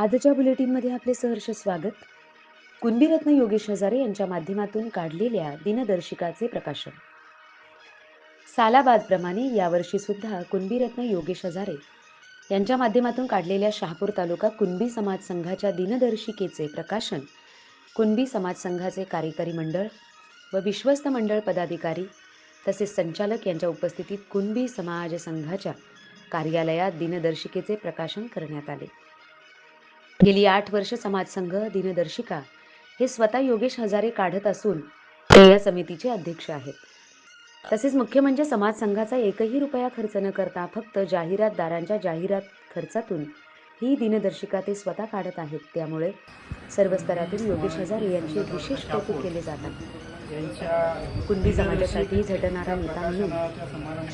आजच्या बुलेटिनमध्ये आपले सहर्ष स्वागत. कुणबीरत्न योगेश हजारे यांच्या माध्यमातून काढलेल्या दिनदर्शिकाचे प्रकाशन. सालाबादप्रमाणे यावर्षी सुद्धा कुणबीरत्न योगेश हजारे यांच्या माध्यमातून काढलेल्या शहापूर तालुका कुणबी समाज संघाच्या दिनदर्शिकेचे प्रकाशन. कुणबी समाज संघाचे कार्यकारी मंडळ व विश्वस्त मंडळ पदाधिकारी तसेच संचालक यांच्या उपस्थितीत कुणबी समाज संघाच्या कार्यालयात दिनदर्शिकेचे प्रकाशन करण्यात आले. गेली आठ वर्ष समाजसंघ दिनदर्शिका हे स्वतः योगेश हजारे काढत असून ते या समितीचे अध्यक्ष आहेत. तसेच मुख्य म्हणजे समाज संघाचा एकही रुपया खर्च न करता फक्त जाहिरातदारांच्या जाहिरात खर्चातून ही दिनदर्शिका ते स्वतः काढत आहेत. त्यामुळे सर्व स्तरातून योगेश हजारे यांचे विशेष कौतुक केले जातात. कुणबी समाजासाठी झटणारा नेता म्हणून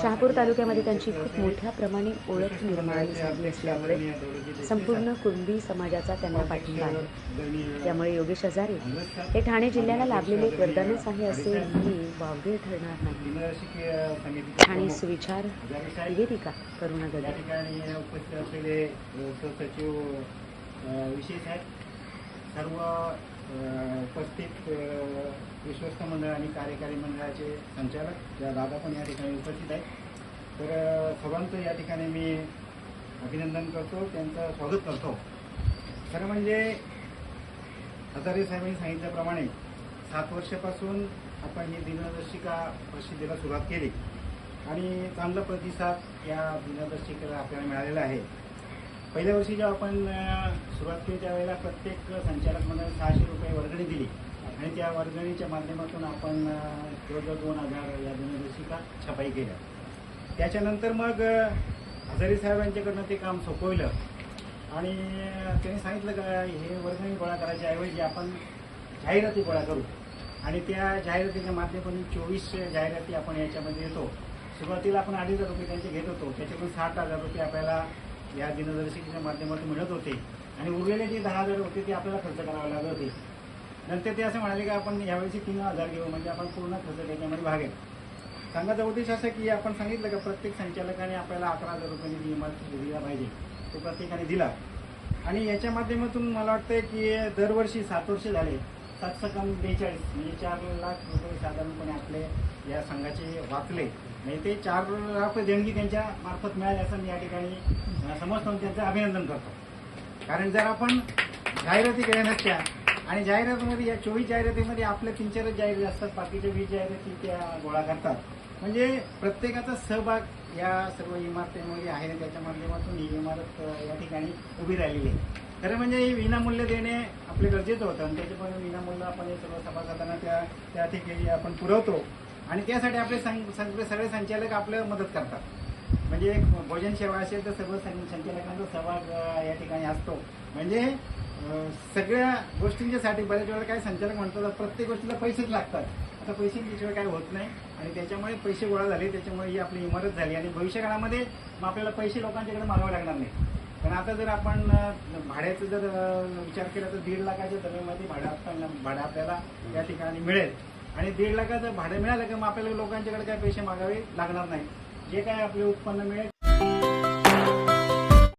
शहापूर तालुक्यामध्ये त्यांची खूप मोठ्या प्रमाणे ओळख निर्माण झाली असल्यामुळे संपूर्ण कुणबी समाजाचा त्यांना पाठिंबा आहे. त्यामुळे योगेश हजारे हे ठाणे जिल्ह्याला लाभलेले एक वरदानच आहे असे मी वावगे ठरणार नाही. ठाणे सुविचार निवेदिका करुणा या विशेष आहेत. सर्व उपस्थित विश्वस्त मंडळ आणि कार्यकारी मंडळाचे संचालक ज्या दादा पण या ठिकाणी उपस्थित आहेत. तर सर्वांचं या ठिकाणी मी अभिनंदन करतो त्यांचं स्वागत करतो. खरं म्हणजे हजारे साहेबांनी सांगितल्याप्रमाणे सात वर्षापासून आपण ही दिनदर्शिका प्रसिद्धीला सुरुवात केली. आणि चांगला प्रतिसाद या दिनदर्शिकेला आपल्याला मिळालेला आहे. पहिल्या वर्षी जेव्हा आपण सुरुवात केली त्यावेळेला प्रत्येक संचालक मंडळ सहाशे रुपये वर्गणी दिली. आणि त्या वर्गणीच्या माध्यमातून आपण जवळजवळ दोन हजार या दिनदर्शिका छपाई केल्या. त्याच्यानंतर मग हजारी हजारे साहेबांच्याकडनं ते काम सोपवलं. आणि त्यांनी सांगितलं का हे वर्गणी गोळा करायच्या ऐवजी आपण जाहिराती गोळा करू. आणि त्या जाहिरातीच्या माध्यमातून चोवीस जाहिराती आपण याच्यामध्ये येतो. सुरुवातीला आपण अडीच हजार रुपये त्यांचे घेत होतो. त्याच्यातून साठ हजार रुपये आपल्याला या दिनदर्शिकेच्या माध्यमातून मिळत होते. आणि उरलेले जे दहा हजार होते ते आपल्याला खर्च करावे लागत होते. नंतर ते असं म्हणाले की आपण यावेळी तीन हजार घेऊ म्हणजे आपण पूर्ण खर्च त्याच्यामध्ये भागेल संघाचा उद्देश असा की आपण सांगितलं का प्रत्येक संचालकाने आपल्याला अकरा हजार रुपये निधी दिला पाहिजे तो प्रत्येकाने दिला. आणि याच्या माध्यमातून मला वाटतं की दरवर्षी सात वर्ष झाले सात सकम बेचाळीस म्हणजे चार लाख रुपये साधारणपणे आपले या संघाचे वाचले म्हणजे ते चार लाख देणगी त्यांच्या मार्फत मिळाली असं मी या ठिकाणी समजतो त्यांचं अभिनंदन करतो. कारण जर आपण जाहिराती केल्या नसत्या आणि जाहिरातीमध्ये या चोवीस जाहिरातीमध्ये आपल्या तीन चारच जाहिराती असतात बाकीच्या वीस जाहिराती त्या गोळा करतात. म्हणजे प्रत्येकाचा सहभाग या सर्व इमारतीमध्ये आहे त्याच्या माध्यमातून ही इमारत या ठिकाणी उभी राहिलेली आहे. खरं म्हणजे हे विनामूल्य देणे आपले गरजेचं होतं आणि त्याच्यामुळे विनामूल्य आपण हे सर्व सभासदांना त्या त्या ठिकाणी आपण पुरवतो. आणि त्यासाठी आपले सं- सगळे सगळे संचालक आपल्याला मदत करतात. म्हणजे एक भोजन सेवा असेल तर सर्व सं- संचालकांचा सहभाग या ठिकाणी असतो. म्हणजे सगळ्या गोष्टींच्यासाठी बऱ्याच वेळा काय संचालक म्हणतात प्रत्येक गोष्टीला पैसेच लागतात. आता पैशांशिवाय काय होत नाही. आणि त्याच्यामुळे पैसे गोळा झाले त्याच्यामुळे ही आपली इमारत झाली. आणि भविष्यकाळामध्ये मग आपल्याला पैसे लोकांच्याकडे मागावे लागणार नाही पण आता जर आपण भाड्याचं जर विचार केला तर दीड लाखाच्या दरम्यामध्ये भाडं आपल्याला भाडं आपल्याला या ठिकाणी मिळेल. आणि दीड लाखाचं भाडं मिळालं की मग आपल्याला लोकांच्याकडे काय पैसे मागावे लागणार नाही जे काय आपले उत्पन्न मिळेल